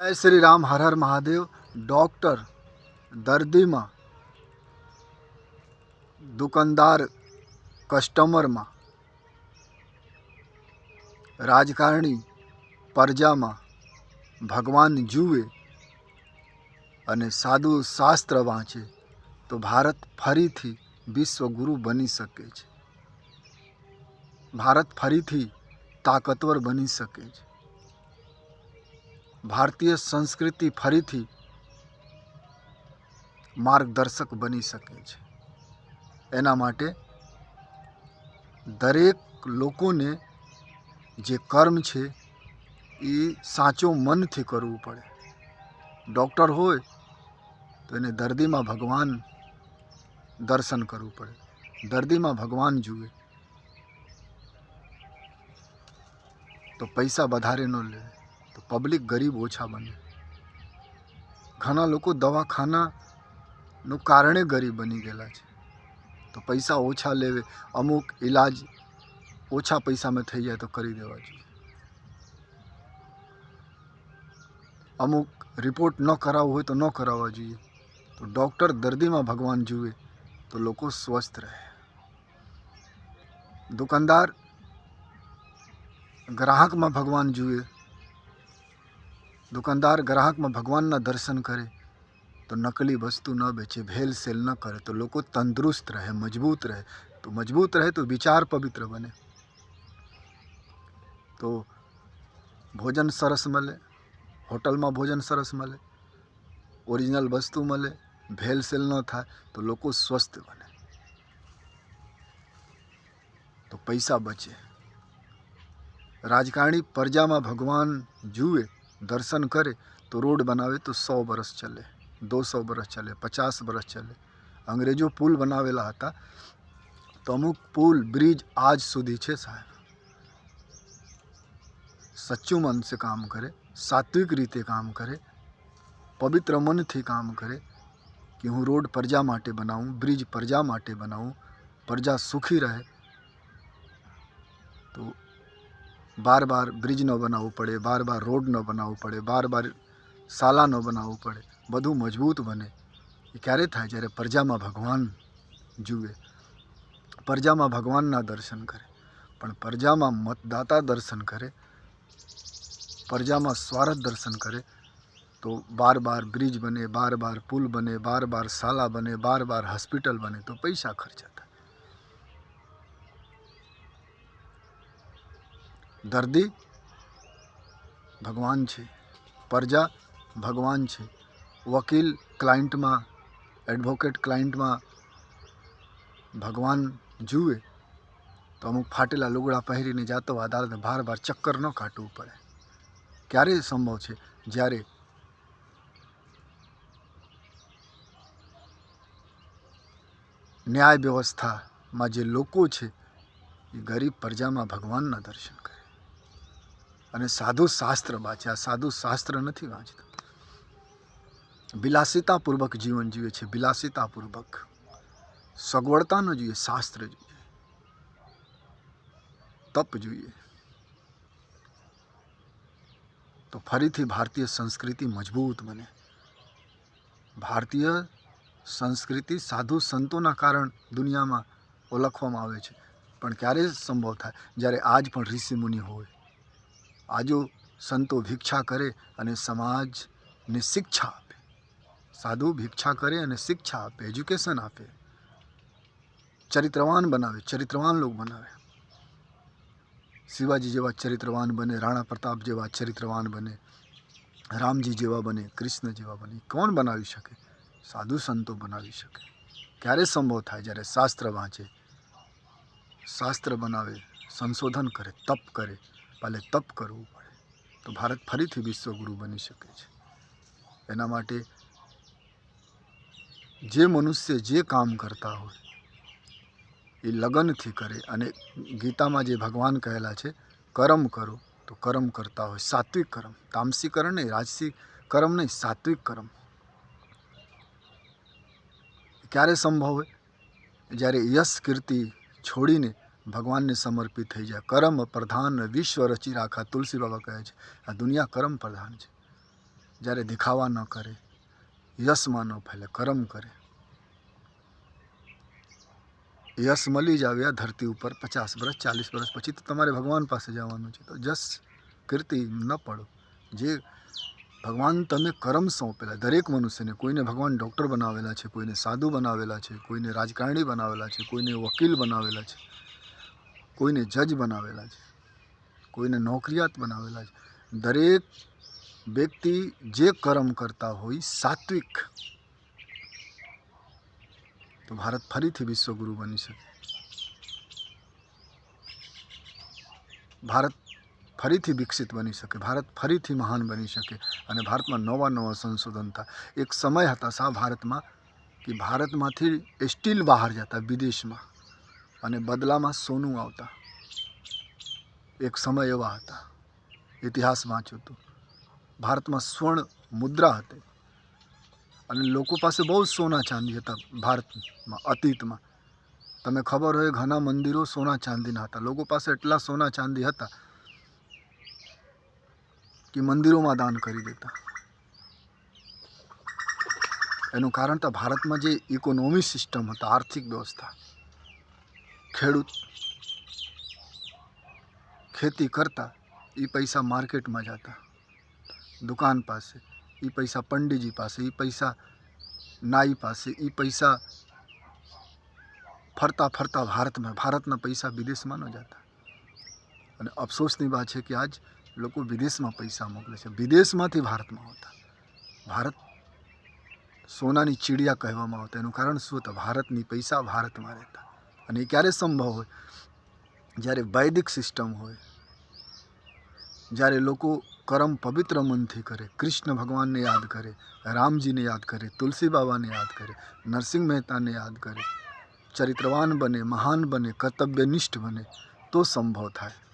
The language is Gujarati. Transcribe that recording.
જય શ્રી રામ, હર હર મહાદેવ. ડૉક્ટર દર્દીમાં, દુકાનદાર કસ્ટમરમાં, રાજકારણી પ્રજામાં ભગવાન જુએ અને સાધુ શાસ્ત્ર વાંચે, તો ભારત ફરીથી વિશ્વગુરુ બની શકે છે. ભારત ફરીથી તાકતવર બની શકે છે. ભારતીય સંસ્કૃતિ ફરીથી માર્ગદર્શક બની શકે છે. એના માટે દરેક લોકોને જે કર્મ છે એ સાચો મનથી કરવું પડે. ડૉક્ટર હોય તો એને દર્દીમાં ભગવાન દર્શન કરવું પડે. દર્દીમાં ભગવાન જુએ. તો પૈસા વધારે ન લે. તો પબ્લિક ગરીબ ઓછા બને. ઘણા લોકો દવાખાનાનું કારણે ગરીબ બની ગયેલા છે. તો પૈસા ઓછા લેવે, અમુક ઈલાજ ઓછા પૈસામાં થઈ જાય તો કરી દેવા જોઈએ. અમુક રિપોર્ટ ન કરાવવો હોય તો ન કરાવવા જોઈએ. તો ડૉક્ટર દર્દીમાં ભગવાન જુએ તો લોકો સ્વસ્થ રહે. દુકાનદાર ગ્રાહકમાં ભગવાન જુએ દુકાનદાર ગ્રાહકમાં ભગવાનના દર્શન કરે, તો નકલી વસ્તુ ન બેચે ભેલસેલ ન કરે, તો લોકો તંદુરસ્ત રહે, મજબૂત રહે. તો મજબૂત રહે તો વિચાર પવિત્ર બને. તો ભોજન સરસ મળે, હોટલમાં ભોજન સરસ મળે, ઓરિજિનલ વસ્તુ મળે ભેલસેલ ન થાય, તો લોકો સ્વસ્થ બને. તો પૈસા બચે. રાજકારણી પ્રજામાં ભગવાન જુએ દર્શન કરે તો રોડ બનાવે તો સો બરસ ચલે દો સો બરસ ચલે પચાસ બરસ ચલે અંગ્રેજો પુલ બનાવેલા હતા તો અમુક પુલ બ્રિજ આજ સુધી છે સાહેબ સચ્ચું મન से કામ કરે સાત્વિક રીતે કામ કરે પવિત્ર મનથી કામ કરે કે હું રોડ પ્રજા માટે બનાવું બ્રિજ પ્રજા માટે બનાવું પ્રજા સુખી રહે તો બાર બાર બ્રિજ ન બનાવવું પડે બાર બાર રોડ ન બનાવવું પડે બાર બાર શાલા ન બનાવવું પડે. બધું મજબૂત બને. એ ક્યારે થાય? જ્યારે પ્રજામાં ભગવાન જુએ. પ્રજામાં ભગવાનના દર્શન કરે. પણ પ્રજામાં મતદાતા દર્શન કરે, પ્રજામાં સ્વાર્થ દર્શન કરે, તો બાર બાર બ્રિજ બને બાર બાર પુલ બને બાર બાર શાલા બને બાર બાર હોસ્પિટલ બને, તો પૈસા ખર્ચા દર્દી ભગવાન છે. પ્રજા ભગવાન છે. વકીલ ક્લાયન્ટમાં, એડવોકેટ ક્લાયન્ટમાં ભગવાન જુએ તો અમુક ફાટેલા લુગડા પહેરીને જાતો અદાલતને બાર બાર ચક્કર ન કાઢવું પડે. ક્યારે સંભવ છે? જ્યારે ન્યાય વ્યવસ્થામાં જે લોકો છે, એ ગરીબ પ્રજામાં ભગવાનના દર્શન કરે. અને સાધુ શાસ્ત્ર વાંચે આ સાધુ શાસ્ત્ર નથી વાંચતા. વિલાસિતાપૂર્વક જીવન જીવે છે. વિલાસિતાપૂર્વક સગવડતા ન જોઈએ, શાસ્ત્ર જોઈએ. તપ જોઈએ. તો ફરીથી ભારતીય સંસ્કૃતિ મજબૂત બને. ભારતીય સંસ્કૃતિ સાધુ સંતોના કારણ દુનિયામાં ઓળખવામાં આવે છે. પણ ક્યારે સંભવ થાય? જ્યારે આજ પણ ઋષિ મુનિ હોય. આજો સંતો ભિક્ષા કરે અને સમાજને શિક્ષા આપે. સાધુ ભિક્ષા કરે અને શિક્ષા આપે, એજ્યુકેશન આપે. ચરિત્રવાન બનાવે, ચરિત્રવાન લોક બનાવે. શિવાજી જેવા ચરિત્રવાન બને, રાણા પ્રતાપ જેવા ચરિત્રવાન બને, રામજી જેવા બને, કૃષ્ણ જેવા બને. કોણ બનાવી શકે? સાધુ સંતો બનાવી શકે. ક્યારે સંભવ થાય? જ્યારે શાસ્ત્ર વાંચે, શાસ્ત્ર બનાવે, સંશોધન કરે, તપ કરે પહેલે તપ કરવું પડે, તો ભારત ફરીથી વિશ્વગુરુ બની શકે છે. એના માટે જે મનુષ્ય જે કામ કરતા હોય, એ લગનથી કરે અને ગીતામાં જે ભગવાન કહેલા છે, કર્મ કરો. તો કર્મ કરતા હોય, સાત્વિક કર્મ. તામસી કર્મ નહીં, રાજસી કર્મ નહીં, સાત્વિક કર્મ. ક્યારે સંભવ હોય? જ્યારે યશ કીર્તિ છોડીને ભગવાનને સમર્પિત થઈ જાય. કર્મ પ્રધાન વિશ્વ રચી રાખા, તુલસી બાબા કહે છે, આ દુનિયા કર્મ પ્રધાન છે. જ્યારે દેખાવા ન કરે, યશમાં ન ફેલે, કરમ કરે. યશ મળી જ આવ્યા ધરતી ઉપર પચાસ વર્ષ ચાલીસ વર્ષ પછી તો તમારે ભગવાન પાસે જવાનું છે. તો જસ કીર્તિ ન પડો. જે ભગવાન તમે કરમ સોંપેલા, દરેક મનુષ્યને, કોઈને ભગવાન ડૉક્ટર બનાવેલા છે, કોઈને સાધુ બનાવેલા છે, કોઈને રાજકારણી બનાવેલા છે, કોઈને વકીલ બનાવેલા છે કોઈને જજ બનાવેલા છે, કોઈને નોકરિયાત બનાવેલા છે. દરેક વ્યક્તિ જે કર્મ કરતા હોય સાત્વિક. તો ભારત ફરીથી વિશ્વગુરુ બની શકે. ભારત ફરીથી વિકસિત બની શકે, ભારત ફરીથી મહાન બની શકે અને ભારતમાં નવા નવા સંશોધન થાય. એક સમય હતા સા ભારતમાં કે ભારતમાંથી સ્ટીલ બહાર જતા વિદેશમાં. અને બદલામાં સોનું આવતા. એક સમય એવા હતા. ઇતિહાસ વાંચ્યો હતો ભારતમાં સ્વર્ણ મુદ્રા હતી. અને લોકો પાસે બહુ જ સોના ચાંદી હતા ભારતમાં, અતીતમાં. તમે ખબર હોય ઘણા મંદિરો સોના ચાંદીના હતા. લોકો પાસે એટલા સોના ચાંદી હતા કે મંદિરોમાં દાન કરી દેતા. એનું કારણ તો ભારતમાં જે ઇકોનોમી સિસ્ટમ હતા, આર્થિક વ્યવસ્થા ખેડૂત ખેતી કરતા એ પૈસા માર્કેટમાં જતા. દુકાન પાસે, એ પૈસા પંડિતજી પાસે, એ પૈસા નાઈ પાસે, એ પૈસા ફરતા ફરતા ભારતમાં, ભારતના પૈસા વિદેશમાં ન જતા. અને અફસોસની વાત છે કે આજ લોકો વિદેશમાં પૈસા મોકલે છે. વિદેશમાંથી ભારતમાં આવતા. ભારત સોનાની ચીડિયા કહેવામાં આવતા. એનું કારણ શું હતું? ભારતની પૈસા ભારતમાં રહેતા. અને એ ક્યારે સંભવ હોય? જ્યારે વૈદિક સિસ્ટમ હોય, જ્યારે લોકો કરમ પવિત્ર મનથી કરે, કૃષ્ણ ભગવાનને યાદ કરે, રામજીને યાદ કરે, તુલસી બાબાને યાદ કરે, નરસિંહ મહેતાને યાદ કરે, ચરિત્રવાન બને, મહાન બને, કર્તવ્યનિષ્ઠ બને, તો સંભવ થાય.